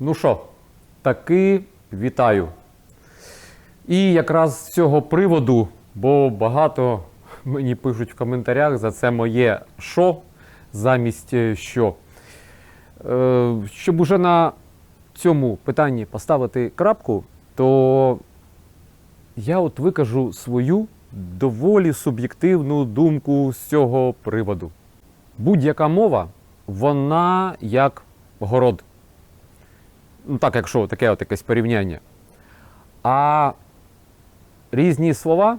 Ну що, таки вітаю. І якраз з цього приводу, бо багато мені пишуть в коментарях за це моє що замість е, що. Е, щоб уже на цьому питанні поставити крапку, то я от викажу свою доволі суб'єктивну думку з цього приводу. Будь-яка мова, вона як город. Ну, так, якщо таке от якесь порівняння. А різні слова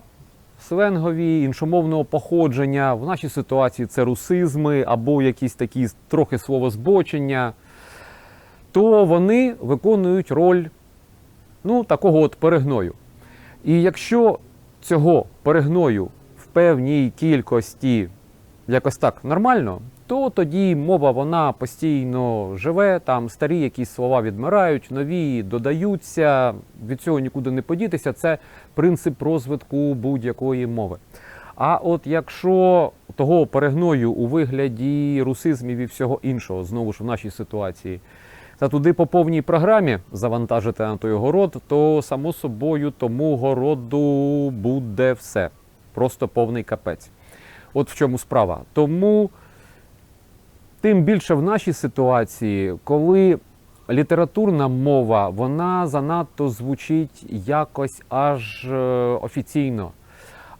сленгові, іншомовного походження, в нашій ситуації це русизми або якісь такі трохи словозбочення, то вони виконують роль ну, такого от перегною. І якщо цього перегною в певній кількості якось так нормально, то тоді мова вона постійно живе, там старі якісь слова відмирають, нові додаються, від цього нікуди не подітися. Це принцип розвитку будь-якої мови. А от якщо того перегною у вигляді русизмів і всього іншого, знову ж в нашій ситуації, та туди по повній програмі завантажити на той город, то само собою тому городу буде все. Просто повний капець. От в чому справа. Тому тим більше в нашій ситуації, коли літературна мова вона занадто звучить якось аж е, офіційно.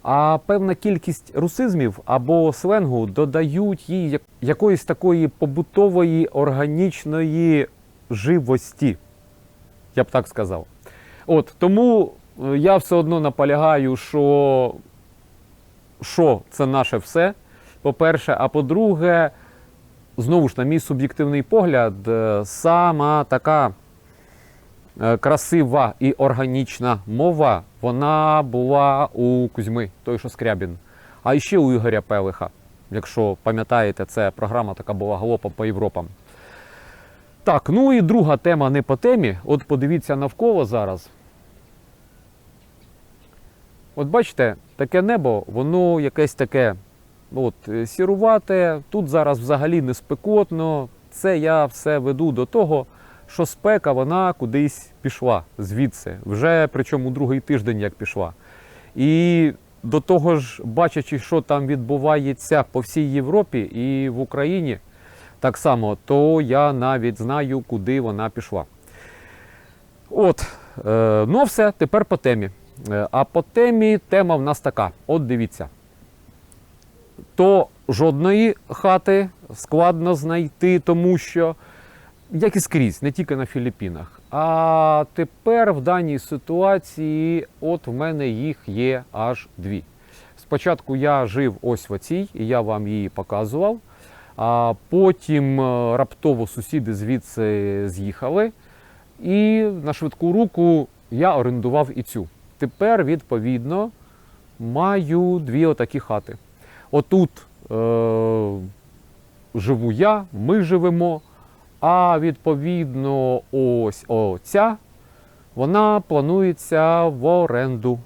А певна кількість русизмів або сленгу додають їй якоїсь такої побутової органічної живості. Я б так сказав. От тому е, я все одно наполягаю, що що це наше все. По-перше, а по-друге, знову ж на мій суб'єктивний погляд, е, сама така е, красива і органічна мова, вона була у Кузьми, той, що Скрябін, а ще у Ігоря Пелиха. Якщо пам'ятаєте, це програма така була галопом по Європам. Так, ну і друга тема не по темі. От подивіться навколо зараз. От бачите, таке небо, воно якесь таке от, е, сірувате. Тут зараз взагалі не спекотно. Це я все веду до того, що спека вона кудись пішла звідси. Вже причому другий тиждень як пішла. І до того ж, бачачи, що там відбувається по всій Європі і в Україні, так само, то я навіть знаю, куди вона пішла. От, е, ну все, тепер по темі. Е, А по темі тема в нас така: от дивіться. То жодної хати складно знайти, тому що, як і скрізь, не тільки на Філіппінах. А тепер в даній ситуації, от в мене їх є аж дві. Спочатку я жив ось в оцій, і я вам її показував. А потім е, раптово сусіди звідси з'їхали. І на швидку руку я орендував і цю. Тепер, відповідно, маю дві отакі хати. Отут е- живу я, ми живемо. А відповідно, ось оця, вона планується в оренду.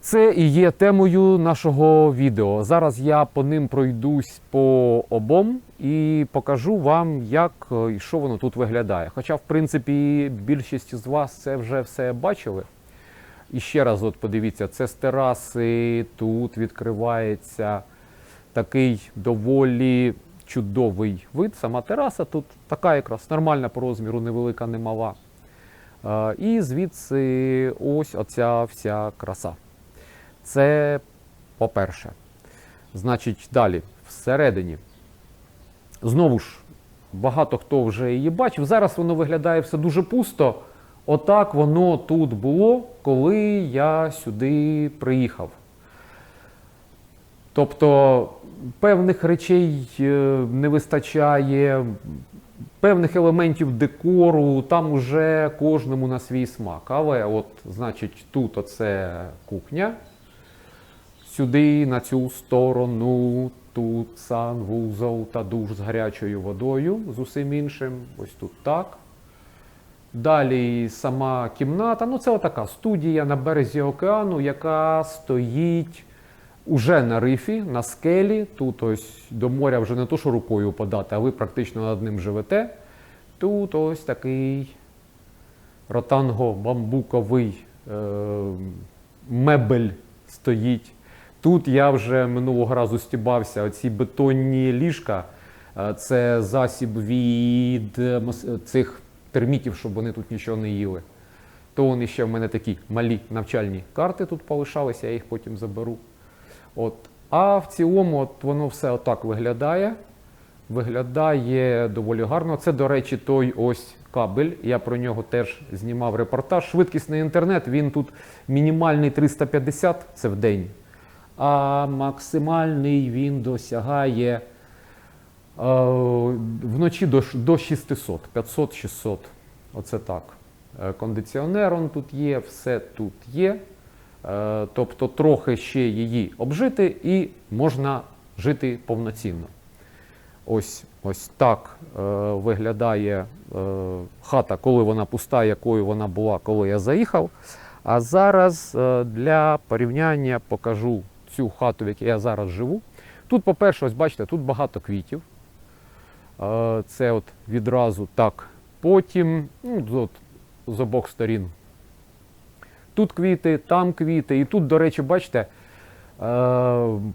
Це і є темою нашого відео. Зараз я по ним пройдусь по обом і покажу вам, як е, і що воно тут виглядає. Хоча, в принципі, більшість з вас це вже все бачили. І ще раз, от подивіться, це з тераси, тут відкривається такий доволі чудовий вид. Сама тераса тут така якраз нормальна по розміру, невелика, не мала. І звідси ось оця вся краса. Це по-перше. Значить, далі, всередині. Знову ж, багато хто вже її бачив. Зараз воно виглядає все дуже пусто. Отак воно тут було, коли я сюди приїхав. Тобто певних речей е, не вистачає, певних елементів декору, там уже кожному на свій смак. Але от, значить, тут оце кухня. Сюди, на цю сторону, тут санвузол та душ з гарячою водою, з усім іншим. Ось тут так. Далі сама кімната. Ну, це отака студія на березі океану, яка стоїть уже на рифі, на скелі. Тут ось до моря вже не то, що рукою подати, а ви практично над ним живете. Тут ось такий ротанго-бамбуковий е, мебель стоїть. Тут я вже минулого разу стібався. Оці бетонні ліжка. е, Це засіб від е, цих термітів, щоб вони тут нічого не їли. То вони ще в мене такі малі навчальні карти тут полишалися, я їх потім заберу. От. А в цілому от воно все отак виглядає. Виглядає доволі гарно. Це, до речі, той ось кабель. Я про нього теж знімав репортаж. Швидкісний інтернет, він тут мінімальний 350 це в день, а максимальний він досягає вночі до, до 600, 500-600. Оце так. Е, Кондиціонер он тут є, все тут є. Е, Тобто трохи ще її обжити і можна жити повноцінно. Ось, ось так е, виглядає е, хата, коли вона пуста, якою вона була, коли я заїхав. А зараз е, для порівняння покажу цю хату, в якій я зараз живу. Тут, по-перше, ось бачите, тут багато квітів. Це от відразу так. Потім ну, от, з обох сторін. Тут квіти, там квіти. І тут, до речі, бачите, е,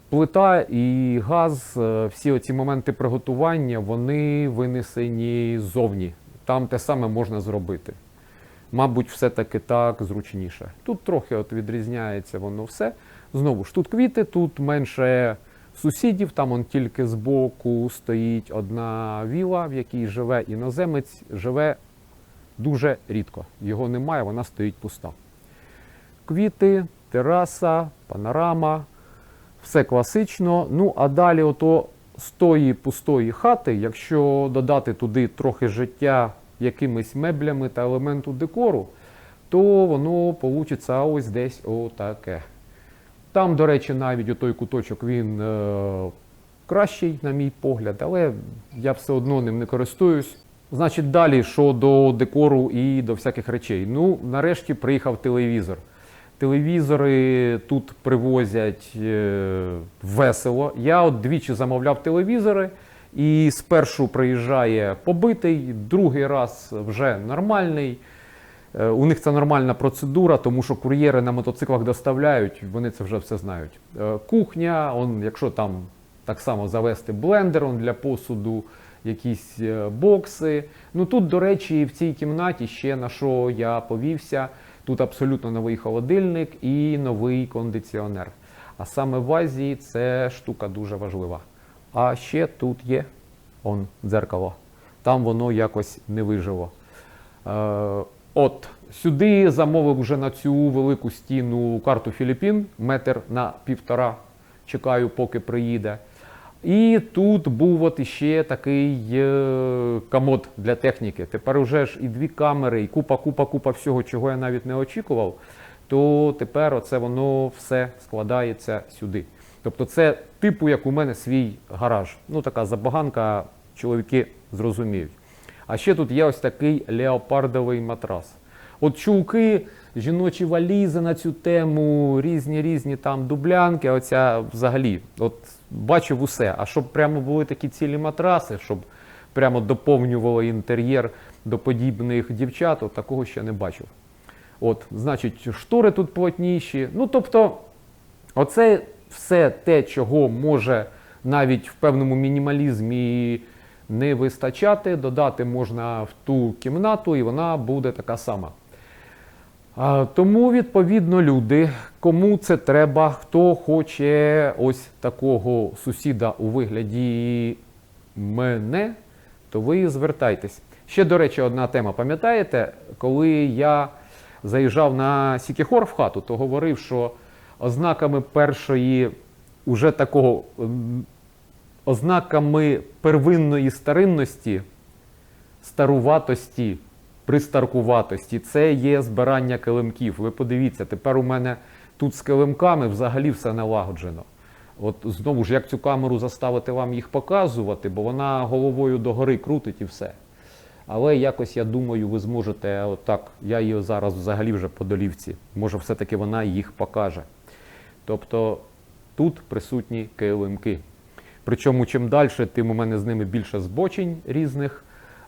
плита і газ, е, всі оці моменти приготування, вони винесені ззовні. Там те саме можна зробити. Мабуть, все-таки так зручніше. Тут трохи от відрізняється воно все. Знову ж тут квіти, тут менше сусідів, там он тільки збоку стоїть одна віла, в якій живе іноземець, живе дуже рідко. Його немає, вона стоїть пуста. Квіти, тераса, панорама, все класично. Ну, а далі, ото з тої пустої хати, якщо додати туди трохи життя якимись меблями та елементу декору, то воно получиться ось десь отаке. Там, до речі, навіть у той куточок він е, кращий, на мій погляд, але я все одно ним не користуюсь. Значить, далі що до декору і до всяких речей. Ну, нарешті приїхав телевізор. Телевізори тут привозять е, весело. Я от двічі замовляв телевізори, і спершу приїжджає побитий, другий раз вже нормальний. Е, У них це нормальна процедура, тому що кур'єри на мотоциклах доставляють, вони це вже все знають. Е, Кухня, он, якщо там так само завести блендер он для посуду, якісь е, бокси. Ну тут, до речі, в цій кімнаті ще на що я повівся. Тут абсолютно новий холодильник і новий кондиціонер. А саме в Азії це штука дуже важлива. А ще тут є он, дзеркало. Там воно якось не вижило. От сюди замовив вже на цю велику стіну карту Філіппін, метр на півтора. Чекаю, поки приїде. І тут був от іще такий е, комод для техніки. Тепер уже ж і дві камери, і купа, купа, купа всього, чого я навіть не очікував. То тепер оце воно все складається сюди. Тобто, це типу, як у мене свій гараж. Ну, така забаганка, чоловіки зрозуміють. А ще тут є ось такий леопардовий матрас. От чулки, жіночі валізи на цю тему, різні різні там дублянки. Оця взагалі, от бачив усе. А щоб прямо були такі цілі матраси, щоб прямо доповнювали інтер'єр до подібних дівчат, от такого ще не бачив. От, значить, штори тут плотніші. Ну, тобто, оце все те, чого може навіть в певному мінімалізмі не вистачати, додати можна в ту кімнату, і вона буде така сама. Тому, відповідно, люди, кому це треба, хто хоче ось такого сусіда у вигляді мене, то ви звертайтесь. Ще, до речі, одна тема. Пам'ятаєте, коли я заїжджав на Сікіхор в хату, то говорив, що ознаками першої, уже такого, ознаками первинної старинності, старуватості, пристаркуватості, це є збирання килимків. Ви подивіться, тепер у мене тут з килимками взагалі все налагоджено. От знову ж, як цю камеру заставити вам їх показувати, бо вона головою догори крутить і все. Але якось я думаю, ви зможете отак. Я її зараз взагалі вже по долівці. Може, все-таки вона їх покаже. Тобто тут присутні килимки. Причому чим далі, тим у мене з ними більше збочень різних.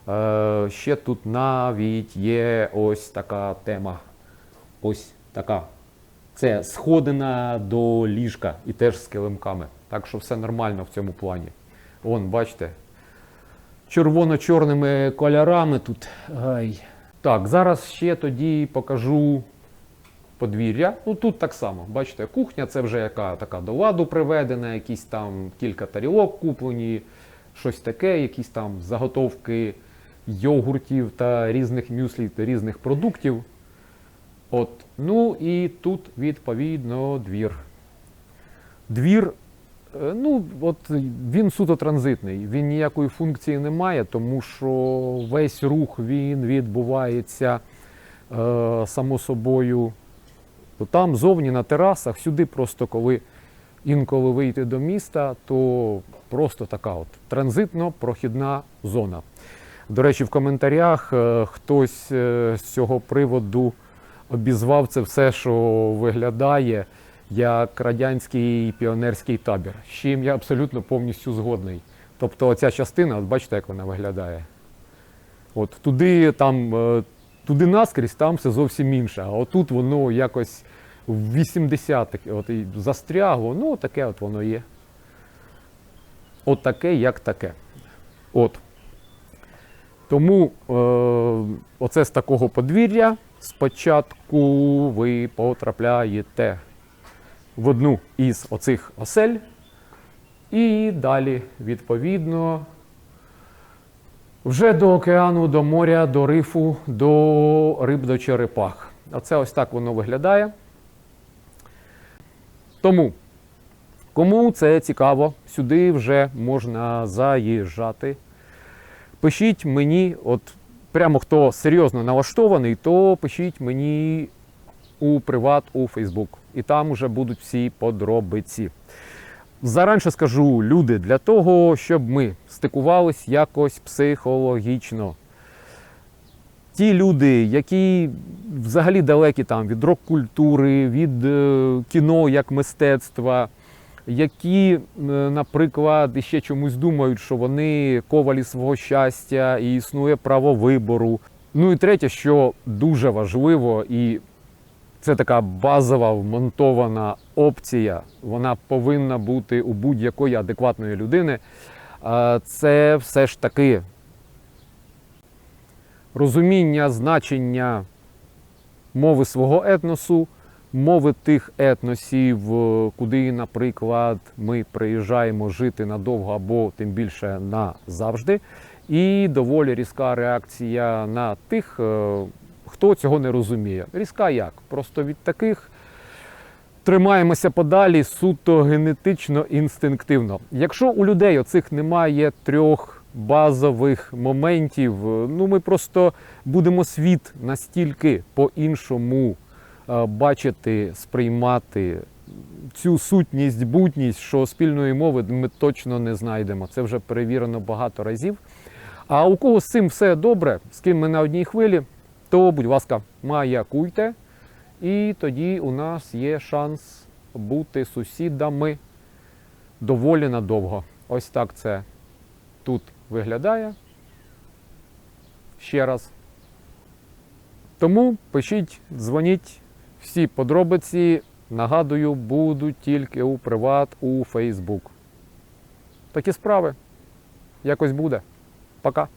Е, ще тут навіть є ось така тема. Ось така. Це сходина до ліжка і теж з килимками. Так що все нормально в цьому плані. Вон, бачите, червоно-чорними кольорами тут. Ай. Так, зараз ще тоді покажу подвір'я. Ну тут так само, бачите, кухня це вже яка така до ладу приведена, якісь там кілька тарілок куплені, щось таке, якісь там заготовки йогуртів та різних мюслі та різних продуктів. От. Ну і тут відповідно двір. Двір, е, ну, от він суто транзитний, він ніякої функції не має, тому що весь рух він відбувається е, само собою там зовні на терасах, сюди просто коли інколи вийти до міста, то просто така от транзитно-прохідна зона. До речі, в коментарях е, хтось е, з цього приводу обізвав це все, що виглядає як радянський піонерський табір, з чим я абсолютно повністю згодний. Тобто оця частина, от бачите, як вона виглядає. От туди там, е, туди наскрізь, там все зовсім інше. А отут воно якось в 80-х от, і застрягло, ну таке от воно є. От таке, як таке. От. Тому е, оце з такого подвір'я спочатку ви потрапляєте в одну із оцих осель, і далі, відповідно, вже до океану, до моря, до рифу, до риб до черепах. Оце ось так воно виглядає. Тому, кому це цікаво, сюди вже можна заїжджати. Пишіть мені, от прямо хто серйозно налаштований, то пишіть мені у приват у Фейсбук. І там вже будуть всі подробиці. Заранше скажу, люди, для того, щоб ми стикувались якось психологічно. Ті люди, які взагалі далекі там від рок-культури, від е, кіно як мистецтва, які, е, наприклад, ще чомусь думають, що вони ковалі свого щастя і існує право вибору. Ну і третє, що дуже важливо, і це така базова вмонтована опція. Вона повинна бути у будь-якої адекватної людини. Це все ж таки розуміння значення мови свого етносу, мови тих етносів, куди, наприклад, ми приїжджаємо жити надовго або тим більше назавжди. І доволі різка реакція на тих, е, хто цього не розуміє. Різка як? Просто від таких тримаємося подалі суто генетично інстинктивно. Якщо у людей оцих немає трьох базових моментів, е, ну ми просто будемо світ настільки по-іншому е, бачити, сприймати цю сутність, бутність, що спільної мови ми точно не знайдемо. Це вже перевірено багато разів. А у кого з цим все добре, з ким ми на одній хвилі, то, будь ласка, маякуйте. І тоді у нас є шанс бути сусідами доволі надовго. Ось так це тут виглядає. Ще раз. Тому пишіть, дзвоніть. Всі подробиці, нагадую, будуть тільки у приват у Фейсбук. Такі справи. Якось буде. Пока.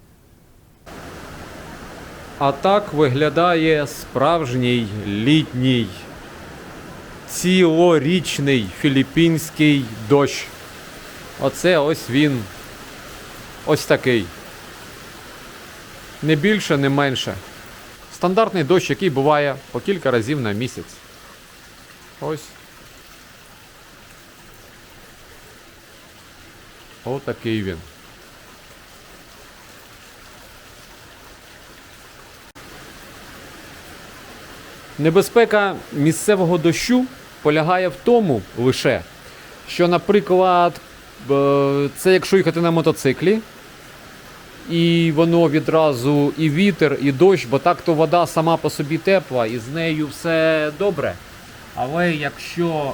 А так виглядає справжній літній цілорічний філіппінський дощ. Оце ось він. Ось такий. Не більше, не менше. Стандартний дощ, який буває по кілька разів на місяць. Ось. Отакий він. Небезпека місцевого дощу полягає в тому лише, що, наприклад, це якщо їхати на мотоциклі, і воно відразу і вітер, і дощ, бо так то вода сама по собі тепла, і з нею все добре. Але якщо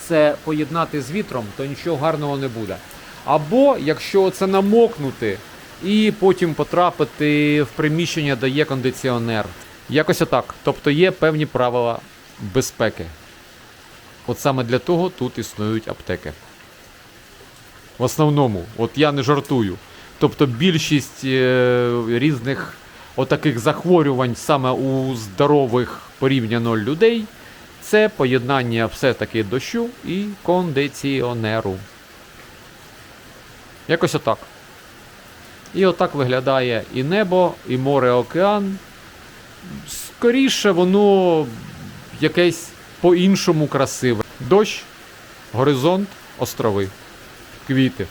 це поєднати з вітром, то нічого гарного не буде. Або якщо це намокнути і потім потрапити в приміщення, де є кондиціонер. Якось отак. Тобто є певні правила безпеки. От саме для того тут існують аптеки. В основному, от я не жартую. Тобто більшість е, різних отаких захворювань саме у здорових порівняно людей це поєднання все-таки дощу і кондиціонеру. Якось отак. І отак виглядає і небо, і море, океан. Скоріше воно якесь по-іншому красиве. Дощ, горизонт, острови, квіти.